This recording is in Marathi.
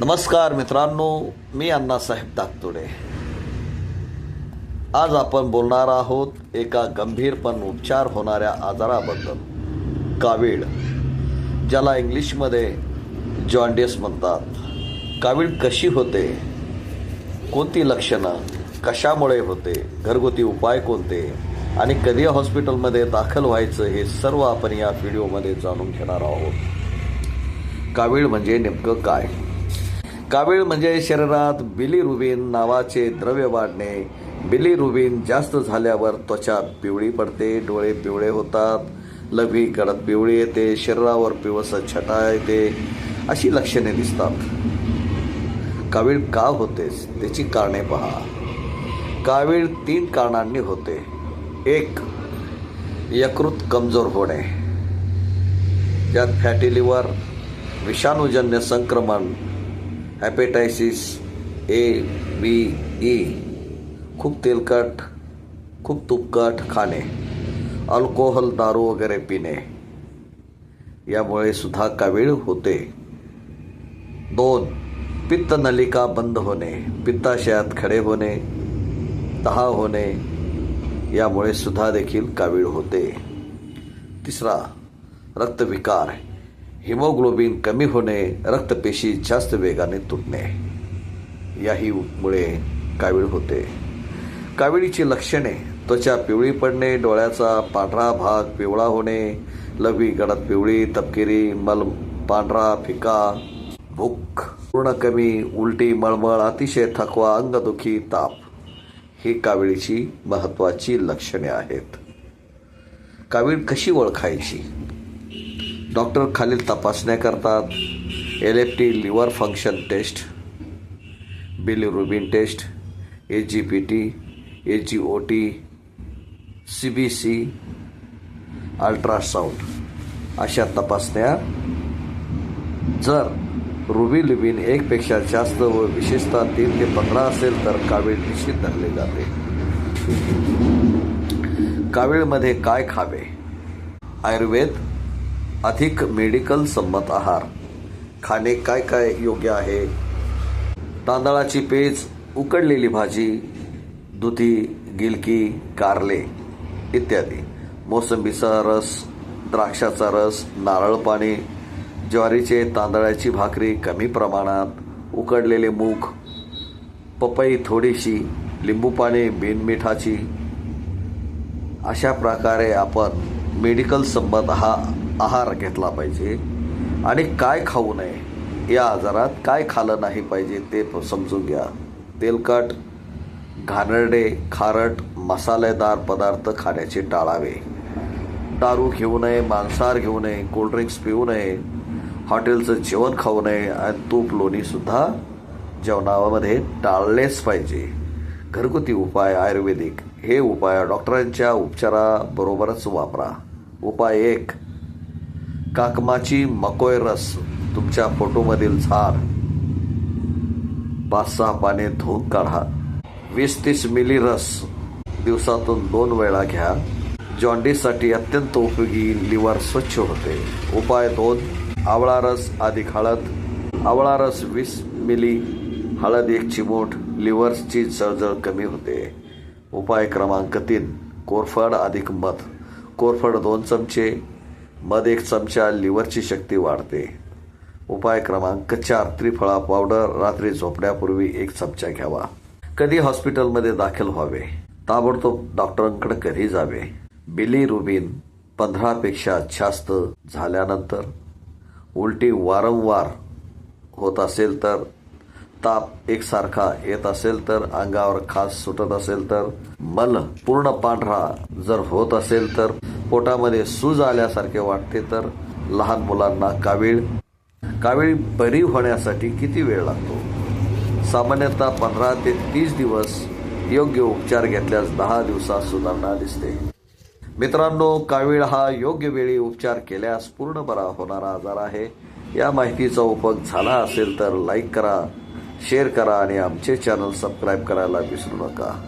नमस्कार मित्रांनो मी अण्णासाहेब दागतोडे आज आपण बोलणार आहोत एका गंभीर पण उपचार होणाऱ्या आजाराबद्दल कावीळ ज्याला इंग्लिशमध्ये जॉन्डिस म्हणतात. कावीळ कशी होते? कोणती लक्षणं? कशामुळे होते? घरगुती उपाय कोणते? आणि कधी हॉस्पिटलमध्ये दाखल व्हायचं हे सर्व आपण या व्हिडिओमध्ये जाणून घेणार आहोत. कावीळ म्हणजे नेमकं काय? कावीळ म्हणजे शरीरात बिलिरुबिन नावाचे द्रव्य वाढणे. बिलिरुबिन जास्त झाल्यावर त्वचा पिवळी पडते डोळे पिवळे होतात. लघवी कडक पिवळी येते शरीरावर पिवस छटा येते अशी लक्षणे दिसतात. कावीळ का होतेच त्याची कारणे पहा. कावीळ तीन कारणांनी होते. एक यकृत कमजोर होणे. ज्यात फॅटी लिव्हर विषाणूजन्य संक्रमण हॅपेटायसिस ए बी ई खूप तेलकट खूप तुपकट खाणे अल्कोहोल दारू वगैरे पिणे यामुळे सुद्धा कावीळ होते। दोन, पित्त नलिका बंद होणे, पित्ताशयात खडे होणे तहा होणे, यामुळे सुद्धा देखील कावीळ होते। तिसरा, रक्तविकार। हिमोग्लोबिन कमी होणे रक्तपेशी जास्त वेगाने तुटणे. याही मुळे कावीळ होते. काविळीची लक्षणे त्वचा पिवळी पडणे डोळ्याचा पांढरा भाग पिवळा होणे लघवी गडद पिवळी तपकिरी मल पांढरा फिका भूक पूर्ण कमी उलटी मळमळ अतिशय थकवा अंगदुखी ताप. ही काविळीची महत्त्वाची लक्षणे आहेत. कावीळ कशी ओळखायची? डॉक्टर खालील तपासण्या करतात. L F T liver function test bilirubin test A G P T A G O T C B C ultrasound अशा तपासण्या. जर रुबिलिबिन एकपेक्षा जास्त व विशेषतः तीन ते पंधरा असेल तर कावीळ निश्चित धरले जाते. कावीळमध्ये काय खावे? आयुर्वेद अधिक मेडिकल संमत आहार. खाणे काय काय योग्य आहे? तांदळाची पेज उकडलेली भाजी दुधी गिलकी कारले इत्यादी. मोसंबीचा रस द्राक्षाचा रस नारळ पाणी ज्वारीचे तांदळाची भाकरी कमी प्रमाणात उकडलेले मूग पपई थोडीशी लिंबू पाणी बिनमिठाची अशा प्रकारे आपण मेडिकल संबंध हा आहार घेतला पाहिजे आणि काय खाऊ नये या आजारात काय खालं नाही पाहिजे ते प- समजून घ्या. तेलकट घाणेरडे खारट मसालेदार पदार्थ खाण्याचे टाळावे. दारू घेऊ नये मांसाहार घेऊ नये कोल्ड्रिंक्स पिऊ नये हॉटेलचं जेवण खाऊ नये आणि तूप लोणीसुद्धा जेवणामध्ये टाळलेच पाहिजे. घरगुती उपाय आयुर्वेदिक. हे उपाय डॉक्टरांच्या उपचाराबरोबरच वापरा. उपाय एक काकमाची मकोय रस तुमच्या फोटोमधील झाड. पाच सहा पाने धुवून काढा. वीस तीस मिली रस. दिवसातून दोन वेळा घ्या. जॉन्डिससाठी अत्यंत उपयोगी लिव्हर स्वच्छ होते. उपाय दोन आवळा रस अधिक हळद. आवळा रस वीस मिली हळद एक चिमूट लिव्हर्सची जळजळ कमी होते. उपाय क्रमांक तीन कोरफड अधिक मध. कोरफड दोन चमचे मध एक चमचा लिव्हरची शक्ती वाढते. उपाय क्रमांक चार त्रिफळा पावडर रात्री झोपण्यापूर्वी एक चमचा घ्यावा. कधी हॉस्पिटलमध्ये दाखल व्हावे? ताबडतोब डॉक्टरांकडे कधी जावे? बिली रुबिन पंधरापेक्षा जास्त झाल्यानंतर? उलटी वारंवार होत असेल तर? ताप एकसारखा येत असेल तर? अंगावर खास सुटत असेल तर? मल पूर्ण पांढरा जर होत असेल तर? पोटामध्ये सूज आल्यासारखे वाटते तर लहान मुलांना कावीळ. कावीळ बरी होण्यासाठी किती वेळ लागतो? सामान्यतः पंधरा ते तीस दिवस योग्य उपचार घेतल्यास दहा दिवसात सुधारणा दिसते. मित्रांनो कावीळ हा योग्य वेळी उपचार केल्यास पूर्ण बरा होणारा आजार आहे. या माहितीचा उपयोग झाला असेल तर लाईक करा शेअर करा आणि आमचे चॅनल सबस्क्राईब करायला विसरू नका.